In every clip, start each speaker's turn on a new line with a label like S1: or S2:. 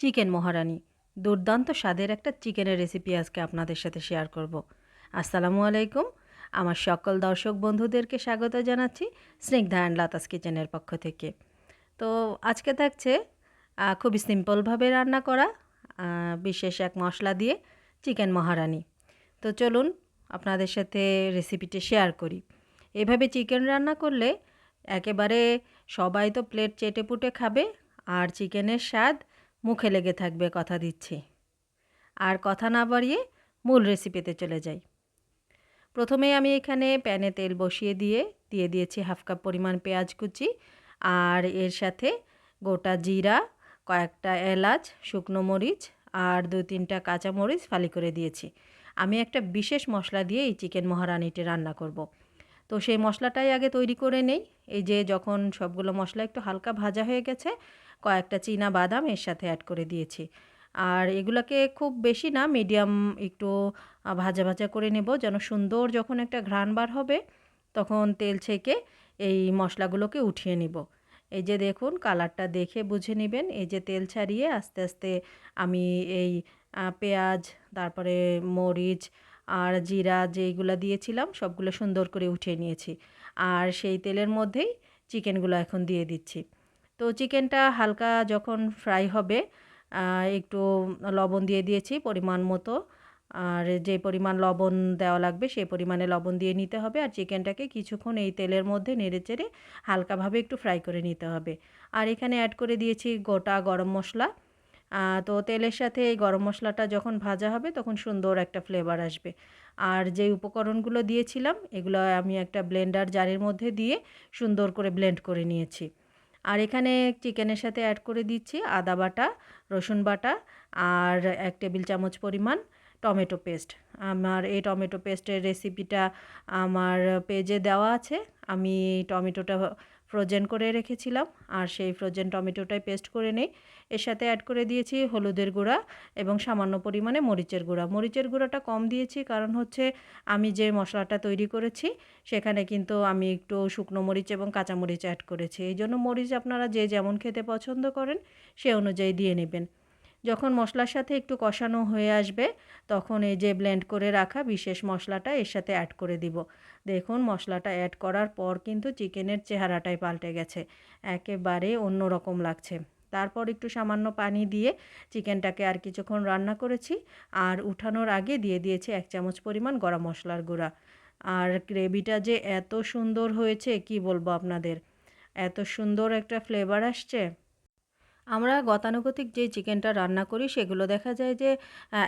S1: Chicken মহারানি। দুর্দান্ত স্বাদের একটা চিকেনের রেসিপি আজকে আপনাদের সাথে শেয়ার করব। আসসালামু আলাইকুম। আমার সকল দর্শক বন্ধুদেরকে স্বাগত জানাচ্ছি স্নিগ্ধা অ্যান্ড লাতাস কিচেনের পক্ষ থেকে। তো আজকে থাকছে খুবই সিম্পলভাবে রান্না করা বিশেষ এক মশলা দিয়ে চিকেন মহারানি। তো চলুন আপনাদের সাথে রেসিপিটি শেয়ার করি। এভাবে চিকেন রান্না করলে একেবারে সবাই তো প্লেট চেটে পুটে খাবে, আর চিকেনের স্বাদ মুখে লেগে থাকবে কথা দিচ্ছি। আর কথা না বাড়িয়ে মূল রেসিপিতে চলে যাই। প্রথমে আমি এখানে প্যানে তেল বসিয়ে দিয়ে দিয়ে দিয়েছি হাফ কাপ পরিমাণ পেঁয়াজ কুচি আর এর সাথে গোটা জিরা, কয়েকটা এলাচ, শুকনো মরিচ আর দু তিনটা কাঁচা মরিচ ফালি করে দিয়েছি। আমি একটা বিশেষ মশলা দিয়ে এই চিকেন মহারানিটি রান্না করব। তো সেই মশলাটাই আগে তৈরি করে নেই। এই যে যখন সবগুলো মশলা একটু হালকা ভাজা হয়ে গেছে কয়েকটা চীনা বাদাম এর সাথে অ্যাড করে দিয়েছি। আর এগুলোকে খুব বেশি না মিডিয়াম একটু ভাজা ভাজা করে নেব যেন সুন্দর যখন একটা ঘ্রাণ বার হবে, তখন তেল ছেঁকে এই মশলাগুলোকে উঠিয়ে নিব। এই যে দেখুন, কালারটা দেখে বুঝে নেবেন। এই যে তেল ছাড়িয়ে আস্তে আস্তে আমি এই পেঁয়াজ, তারপরে মরিচ আর জিরা যেইগুলো দিয়েছিলাম, সবগুলো সুন্দর করে উঠিয়ে নিয়েছি। আর সেই তেলের মধ্যেই চিকেনগুলো এখন দিয়ে দিচ্ছি। তো চিকেনটা হালকা যখন ফ্রাই হবে একটু লবণ দিয়ে দিয়েছি পরিমাণ মতো। আর যে পরিমাণ লবণ দেওয়া লাগবে সেই পরিমাণে লবণ দিয়ে নিতে হবে। আর চিকেনটাকে কিছুক্ষণ এই তেলের মধ্যে নেড়েচেড়ে হালকাভাবে একটু ফ্রাই করে নিতে হবে। আর এখানে অ্যাড করে দিয়েছি গোটা গরম মশলা। তো তেলের সাথে এই গরম মশলাটা যখন ভাজা হবে তখন সুন্দর একটা ফ্লেভার আসবে। আর যে উপকরণগুলো দিয়েছিলাম এগুলো আমি একটা ব্লেন্ডার জারের মধ্যে দিয়ে সুন্দর করে ব্লেন্ড করে নিয়েছি। আর এখানে চিকেনের সাথে অ্যাড করে দিচ্ছি আদা বাটা, রসুন বাটা আর এক টেবিল চামচ পরিমাণ টমেটো পেস্ট আমার এই টমেটো পেস্টের রেসিপিটা আমার পেজে দেওয়া আছে। আমি টমেটোটা ফ্রোজেন করে রেখেছিলাম। আর সেই ফ্রোজেন টমেটোটাই পেস্ট করে নেই। এর সাথে অ্যাড করে দিয়েছি হলুদের গুঁড়া এবং সামান্য পরিমাণে মরিচের গুঁড়া। মরিচের গুঁড়াটা কম দিয়েছি কারণ হচ্ছে আমি যে মশলাটা তৈরি করেছি, সেখানে কিন্তু আমি একটু শুকনো মরিচ এবং কাঁচা মরিচ অ্যাড করেছি। এই জন্য মরিচ আপনারা যে যেমন খেতে পছন্দ করেন, সে অনুযায়ী দিয়ে নেবেন। যখন মশলার সাথে একটু কষানো হয়ে আসবে তখন এই যে ব্লেন্ড করে রাখা বিশেষ মশলাটা এর সাথে অ্যাড করে দিব। দেখুন, মশলাটা অ্যাড করার পর কিন্তু চিকেনের চেহারাটাই পাল্টে গেছে। একেবারে অন্য রকম লাগছে। তারপর একটু সামান্য পানি দিয়ে চিকেনটাকে আর কিছুক্ষণ রান্না করেছি। আর উঠানোর আগে দিয়ে দিয়েছি এক চামচ পরিমাণ গরম মশলার গুঁড়া। আর গ্রেভিটা যে এত সুন্দর হয়েছে, কি বলব আপনাদের? এত সুন্দর একটা ফ্লেভার আসছে। আমরা গতানুগতিক যে চিকেনটা রান্না করি, সেগুলো দেখা যায় যে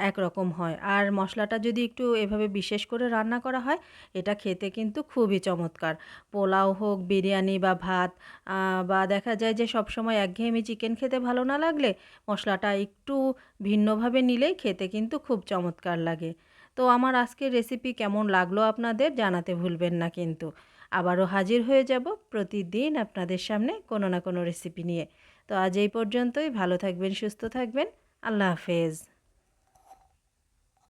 S1: একরকম হয়। আর মশলাটা যদি একটু এভাবে বিশেষ করে রান্না করা হয়, এটা খেতে কিন্তু খুবই চমৎকার। পোলাও হোক, বিরিয়ানি বা ভাত বা দেখা যায় যে, সবসময় একঘেয়েমি চিকেন খেতে ভালো না লাগলে, মশলাটা একটু ভিন্নভাবে নিলেই খেতে কিন্তু খুব চমৎকার লাগে। তো আমার আজকের রেসিপি কেমন লাগল আপনাদের জানাতে ভুলবেন না কিন্তু। আবারও হাজির হয়ে যাব প্রতিদিন আপনাদের সামনে কোনো না কোনো রেসিপি নিয়ে। তো আজ এই পর্যন্তই, ভালো থাকবেন, সুস্থ থাকবেন, আল্লাহ হাফেজ।